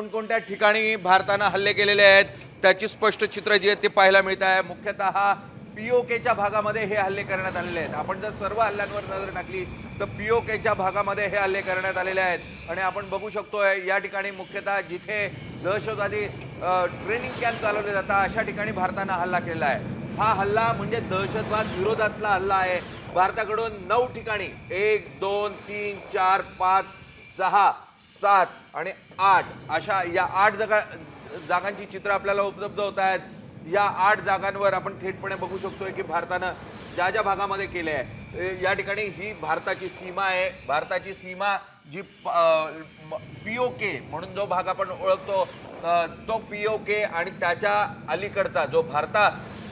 कोणकोणत्या ठिकाणी भारतानं हल्ले केलेले आहेत त्याची स्पष्ट चित्र जी आहेत ते पाहायला मिळत आहे. मुख्यतः पीओकेच्या भागामध्ये हे हल्ले करण्यात आलेले आहेत. आपण जर सर्व हल्ल्यांवर नजर टाकली तर पीओकेच्या भागामध्ये हे हल्ले करण्यात आलेले आहेत. आणि आपण बघू शकतोय या ठिकाणी मुख्यतः जिथे दहशतवादी ट्रेनिंग कॅम्प चालवले जातात अशा ठिकाणी भारतानं हल्ला केलेला आहे. हा हल्ला म्हणजे दहशतवाद विरोधातला हल्ला आहे. भारताकडून नऊ ठिकाणी एक दोन तीन चार पाच सहा सात आणि आठ अशा या आठ जागा जागांची चित्र आपल्याला उपलब्ध होत आहेत. या आठ जागांवर आपण थेटपणे बघू शकतोय की भारतानं ज्या ज्या भागामध्ये केले आहे या ठिकाणी ही भारताची सीमा आहे. भारताची सीमा जी पी ओ के म्हणून जो भाग आपण ओळखतो तो पी ओ के आणि त्याच्या अलीकडचा जो भारता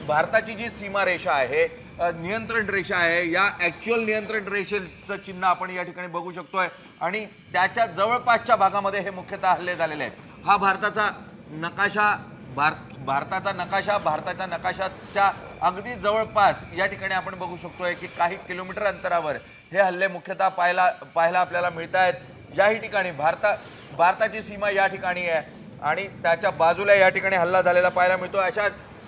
भारताची जी सीमारेषा आहे नियंत्रण रेषा आहे. या ॲक्च्युअल नियंत्रण रेषेचं चिन्ह आपण या ठिकाणी बघू शकतोय. आणि त्याच्या जवळपासच्या भागामध्ये हे मुख्यतः हल्ले झालेले आहेत. हा भारताचा नकाशा भारत भारताचा नकाशा भारताच्या नकाशाच्या अगदी जवळपास या ठिकाणी आपण बघू शकतोय की काही किलोमीटर अंतरावर हे हल्ले मुख्यतः पाहायला पाहायला आपल्याला मिळत आहेत. याही ठिकाणी भारता भारताची सीमा या ठिकाणी आहे. आणि त्याच्या बाजूला या ठिकाणी हल्ला झालेला पाहायला मिळतो अशा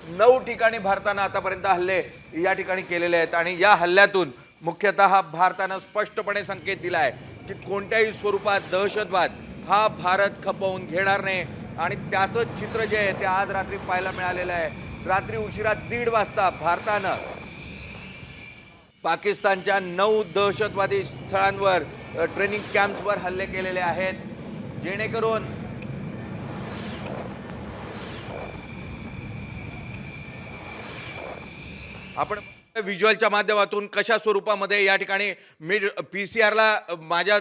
नऊ ठिकाणी भारतानं आतापर्यंत हल्ले या ठिकाणी केलेले आहेत. आणि या हल्ल्यातून मुख्यतः भारतानं स्पष्टपणे संकेत दिला आहे की कोणत्याही स्वरूपात दहशतवाद हा भारत खपवून घेणार नाही. आणि त्याचं चित्र जे आहे ते आज रात्री पाहायला मिळालेलं आहे. रात्री उशिरा दीड वाजता भारतानं पाकिस्तानच्या नऊ दहशतवादी स्थळांवर ट्रेनिंग कॅम्प्सवर हल्ले केलेले आहेत. जेणेकरून आपण व्हिज्युअलच्या माध्यमातून कशा स्वरूपामध्ये या ठिकाणी मी पी सी आरला माझ्या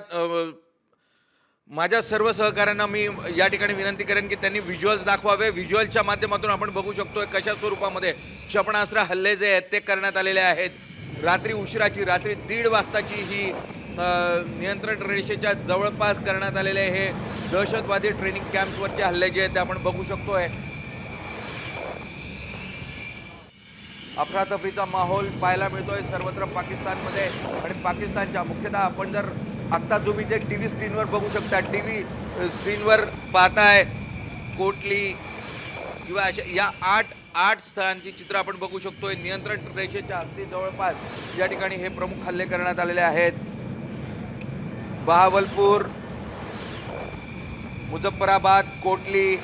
माझ्या सर्व सहकाऱ्यांना मी या ठिकाणी विनंती करेन की त्यांनी व्हिज्युअल्स दाखवावे. व्हिज्युअलच्या माध्यमातून आपण बघू शकतोय कशा स्वरूपामध्ये क्षेपणास्त्र हल्ले जे आहेत ते करण्यात आलेले आहेत. रात्री उशिराची रात्री दीड वाजताची ही नियंत्रण रेषेच्या जवळपास करण्यात आलेले हे दहशतवादी ट्रेनिंग कॅम्प्सवरचे हल्ले जे आहेत ते आपण बघू शकतोय. अफरातफरीचा माहोल पाहायला मिळतोय. सर्वत्र पाकिस्तानमध्ये आणि पाकिस्तानच्या मुख्यतः आपण जर आत्ता तुम्ही जे टी व्ही स्क्रीनवर बघू शकता टी व्ही स्क्रीनवर पाहताय कोटली किंवा अशा या आठ आठ स्थळांची चित्र आपण बघू शकतोय. नियंत्रण रेषेच्या अगदी जवळपास या ठिकाणी हे प्रमुख हल्ले करण्यात आलेले आहेत. बहावलपूर मुझफ्फराबाद कोटली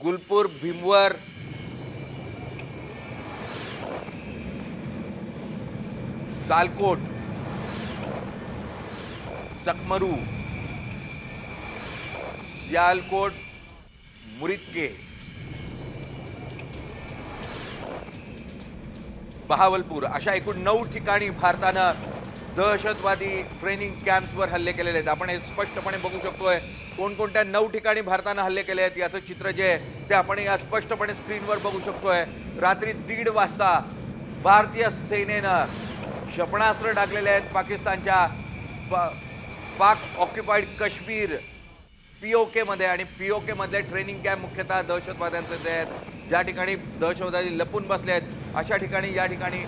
गुलपूर भीमवर सालकोट चकमरू सियालकोट मुरिदके बहावलपूर अशा एकूण नऊ ठिकाणी भारतानं दहशतवादी ट्रेनिंग कॅम्प्सवर हल्ले केलेले आहेत. आपण हे स्पष्टपणे बघू शकतोय कोणकोणत्या नऊ ठिकाणी भारतानं हल्ले केले आहेत याचं चित्र जे आहे ते आपण या स्पष्टपणे स्क्रीनवर बघू शकतोय. रात्री दीड वाजता भारतीय सेनेनं क्षेपणास्त्र टाकलेले आहेत पाकिस्तानच्या पा- पाक ऑक्युपाईड काश्मीर पी ओ केमध्ये आणि पी ओ केमधले ट्रेनिंग कॅम्प मुख्यतः दहशतवाद्यांचे जे आहेत ज्या ठिकाणी दहशतवादी लपून बसले आहेत अशा ठिकाणी या ठिकाणी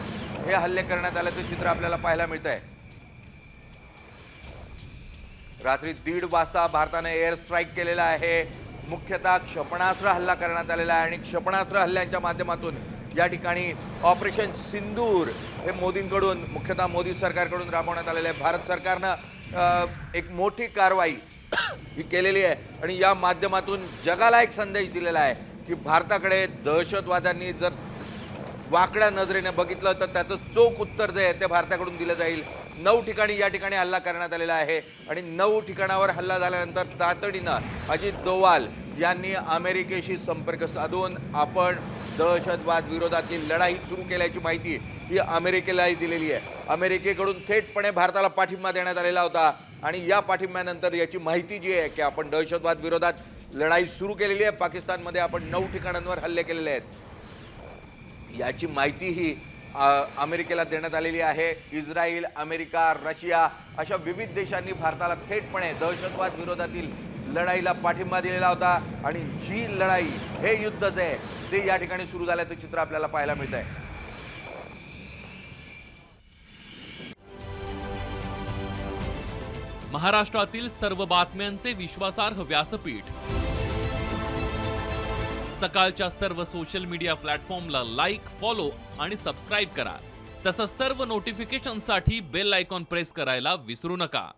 हे हल्ले करण्यात आल्याचं चित्र आपल्याला पाहायला मिळतं आहे रात्री दीड वाजता भारतानं एअर स्ट्राईक केलेला आहे. मुख्यतः क्षेपणास्त्र हल्ला करण्यात आलेला आहे आणि क्षेपणास्त्र हल्ल्यांच्या माध्यमातून या ठिकाणी ऑपरेशन सिंदूर हे मोदींकडून मुख्यतः मोदी सरकारकडून राबवण्यात आलेलं आहे. भारत सरकारनं एक मोठी कारवाई ही केलेली आहे आणि या माध्यमातून जगाला एक संदेश दिलेला आहे की भारताकडे दहशतवाद्यांनी जर वाकड्या नजरेने बघितलं तर त्याचं चोख उत्तर जे आहे ते भारताकडून दिलं जाईल. नऊ ठिकाणी या ठिकाणी हल्ला करण्यात आलेला आहे आणि नऊ ठिकाणावर हल्ला झाल्यानंतर तातडीनं अजित दोवाल यांनी अमेरिकेशी संपर्क साधून आपण दहशतवाद विरोधातली लढाई सुरू केल्याची माहिती ही अमेरिकेलाही दिलेली आहे. अमेरिकेकडून थेटपणे भारताला पाठिंबा देण्यात आलेला होता आणि या पाठिंब्यानंतर याची माहिती जी आहे की आपण दहशतवाद विरोधात लढाई सुरू केलेली आहे. पाकिस्तानमध्ये आपण नऊ ठिकाणांवर हल्ले केलेले आहेत. याची माहिती ही अमेरिकेला देण्यात आलेली आहे. इस्रायल अमेरिका रशिया अशा विविध देशांनी भारताला थेटपणे दहशतवाद विरोधातील लढाईला पाठिंबा दिलेला होता आणि ही लढाई हे युद्ध जे आहे ते या ठिकाणी सुरू झाल्याचं चित्र आपल्याला पाहायला मिळत आहे महाराष्ट्रातील सर्व बातम्यांचे विश्वासार्ह व्यासपीठ. सकाळच्या सर्व सोशल मीडिया प्लॅटफॉर्मला लाईक फॉलो आणि सबस्क्राईब करा. तसंच सर्व नोटिफिकेशनसाठी बेल आयकॉन प्रेस करायला विसरू नका.